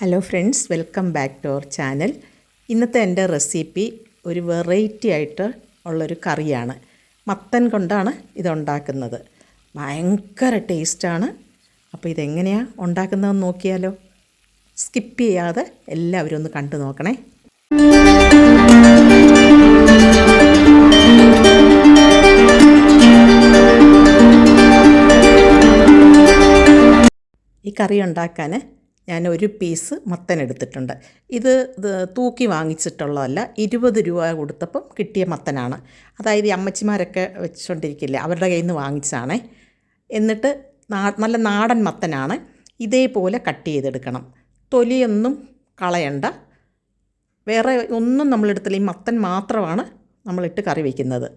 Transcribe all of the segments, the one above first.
Hello friends welcome back to our channel ഇന്നത്തെ എന്റെ recipe ഒരു വെറൈറ്റി ആയിട്ട് ഉള്ളൊരു കറിയാണ്. മത്തൻ കൊണ്ടാണ് ഇതുണ്ടാക്കുന്നത് ഭയങ്കര ടേസ്റ്റാണ് അപ്പോൾ ഇതെങ്ങനെയാണ് ഉണ്ടാക്കുന്നതെന്ന് നോക്കിയാലോ? സ്കിപ്പ് ചെയ്യാതെ എല്ലാവരും ഒന്ന് കണ്ടു നോക്കണേ. ഈ കറി ഉണ്ടാക്കാൻ ഞാൻ ഒരു പീസ് മത്തൻ എടുത്തിട്ടുണ്ട്. ഇത് തൂക്കി വാങ്ങിച്ചിട്ടുള്ളതല്ല ഇരുപത് രൂപ കൊടുത്തപ്പം കിട്ടിയ മത്തനാണ്. അതായത് അമ്മച്ചിമാരൊക്കെ വെച്ചുകൊണ്ടിരിക്കില്ലേ അവരുടെ കയ്യിൽ നിന്ന് വാങ്ങിച്ചാണേ എന്നിട്ട് നല്ല നാടൻ മത്തനാണ്. ഇതേപോലെ കട്ട് ചെയ്തെടുക്കണം. തൊലിയൊന്നും കളയണ്ട. വേറെ ഒന്നും നമ്മളെടുത്തില്ല. ഈ മത്തൻ മാത്രമാണ് നമ്മളിട്ട് കറി വയ്ക്കുന്നത്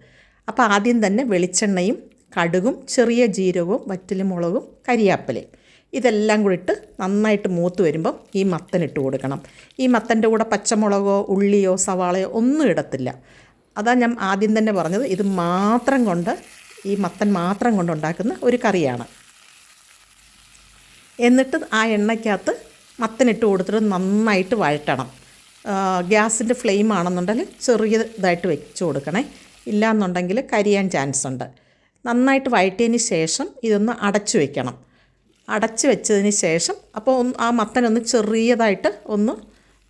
അപ്പോൾ ആദ്യം തന്നെ വെളിച്ചെണ്ണയും കടുകും ചെറിയ ജീരകവും വറ്റലും മുളകും കരിയാപ്പലയും. ഇതെല്ലാം കൂടി ഇട്ട് നന്നായിട്ട് മൂത്ത് വരുമ്പം ഈ മത്തൻ ഇട്ട് കൊടുക്കണം. ഈ മത്തന്റെ കൂടെ പച്ചമുളകോ ഉള്ളിയോ സവാളയോ ഒന്നും ഇടത്തില്ല. അതാ ഞാൻ ആദ്യം തന്നെ പറഞ്ഞത് ഇത് മാത്രം കൊണ്ട് ഈ മത്തൻ മാത്രം കൊണ്ടുണ്ടാക്കുന്ന ഒരു കറിയാണ്. എന്നിട്ട് ആ എണ്ണയ്ക്കകത്ത് മത്തനിട്ട് കൊടുത്തിട്ട് നന്നായിട്ട് വഴറ്റണം. ഗ്യാസിന്റെ ഫ്ലെയിം ആണെന്നുണ്ടെങ്കിൽ ചെറിയതായിട്ട് വെച്ച് കൊടുക്കണേ. ഇല്ലയെന്നുണ്ടെങ്കിൽ കരിയാൻ ചാൻസ് ഉണ്ട്. നന്നായിട്ട് വഴറ്റിയതിന് ശേഷം ഇതൊന്ന് അടച്ചു വെക്കണം. അടച്ച് വെച്ചതിന് ശേഷം അപ്പോൾ ഒന്ന് ആ മത്തനൊന്ന് ചെറിയതായിട്ട് ഒന്ന്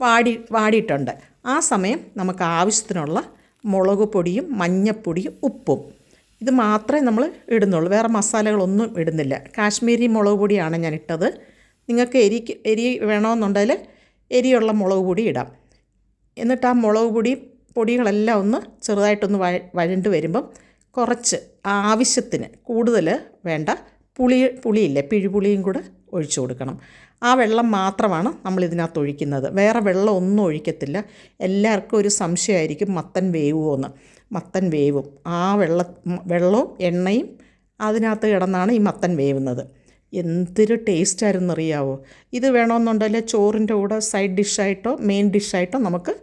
വാടി വാടിയിട്ടുണ്ട്. ആ സമയം നമുക്ക് ആവശ്യത്തിനുള്ള മുളക് പൊടിയും മഞ്ഞപ്പൊടിയും ഉപ്പും. ഇത് മാത്രമേ നമ്മൾ ഇടുന്നുള്ളൂ. വേറെ മസാലകളൊന്നും ഇടുന്നില്ല. കാശ്മീരി മുളക് പൊടിയാണ് ഞാൻ ഇട്ടത്. നിങ്ങൾക്ക് എരി എരി വേണമെന്നുണ്ടെങ്കിൽ എരിയുള്ള മുളക് പൊടി ഇടാം. എന്നിട്ട് ആ മുളക് പൊടി പൊടികളെല്ലാം ഒന്ന് ചെറുതായിട്ടൊന്ന് വഴ വഴണ്ട് വരുമ്പം കുറച്ച് ആവശ്യത്തിന് കൂടുതൽ വേണ്ട പുളി പുളിയില്ലേ? പിഴുപുളിയും കൂടെ ഒഴിച്ചു കൊടുക്കണം. ആ വെള്ളം മാത്രമാണ് നമ്മൾ ഇതിനകത്ത് ഒഴിക്കുന്നത്. വേറെ വെള്ളം ഒന്നും ഒഴിക്കത്തില്ല. എല്ലാവർക്കും ഒരു സംശയമായിരിക്കും മത്തൻ വേവുമോ മത്തൻ വേവും. ആ വെള്ള വെള്ളവും എണ്ണയും അതിനകത്ത് കിടന്നാണ് ഈ മത്തൻ വേവുന്നത്. എന്തൊരു ടേസ്റ്റായിരുന്നു അറിയാവോ ഇത് വേണമെന്നുണ്ടെങ്കിൽ ചോറിന്റെ കൂടെ സൈഡ് ഡിഷായിട്ടോ മെയിൻ ഡിഷായിട്ടോ നമുക്ക്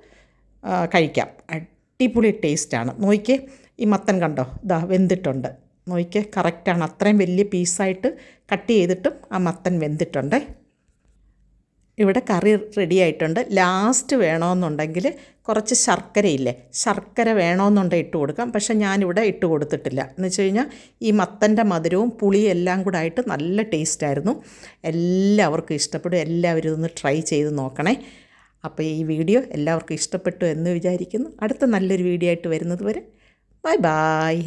കഴിക്കാം. അടിപൊളി ടേസ്റ്റാണ്. നോക്കിയേ ഈ മത്തൻ കണ്ടോ? ഇതാ വെന്തിട്ടുണ്ട്. നോക്കിയേ കറക്റ്റാണ് അത്രയും വലിയ പീസായിട്ട് കട്ട് ചെയ്തിട്ടും ആ മത്തൻ വെന്തിട്ടുണ്ട്. ഇവിടെ കറി റെഡി ആയിട്ടുണ്ട്. ലാസ്റ്റ് വേണമെന്നുണ്ടെങ്കിൽ കുറച്ച് ശർക്കരയില്ലേ ശർക്കര വേണമെന്നുണ്ടെങ്കിൽ ഇട്ട് കൊടുക്കാം. പക്ഷേ ഞാനിവിടെ ഇട്ട് കൊടുത്തിട്ടില്ല. എന്ന് വെച്ച് കഴിഞ്ഞാൽ ഈ മത്തന്റെ മധുരവും പുളിയും എല്ലാം കൂടെ ആയിട്ട് നല്ല ടേസ്റ്റായിരുന്നു എല്ലാവർക്കും ഇഷ്ടപ്പെടും. എല്ലാവരും ഒന്ന് ട്രൈ ചെയ്ത് നോക്കണേ. അപ്പോൾ ഈ വീഡിയോ എല്ലാവർക്കും ഇഷ്ടപ്പെട്ടു എന്ന് വിചാരിക്കുന്നു. അടുത്ത നല്ലൊരു വീഡിയോ ആയിട്ട് വരുന്നത് വരെ ബൈ ബായ്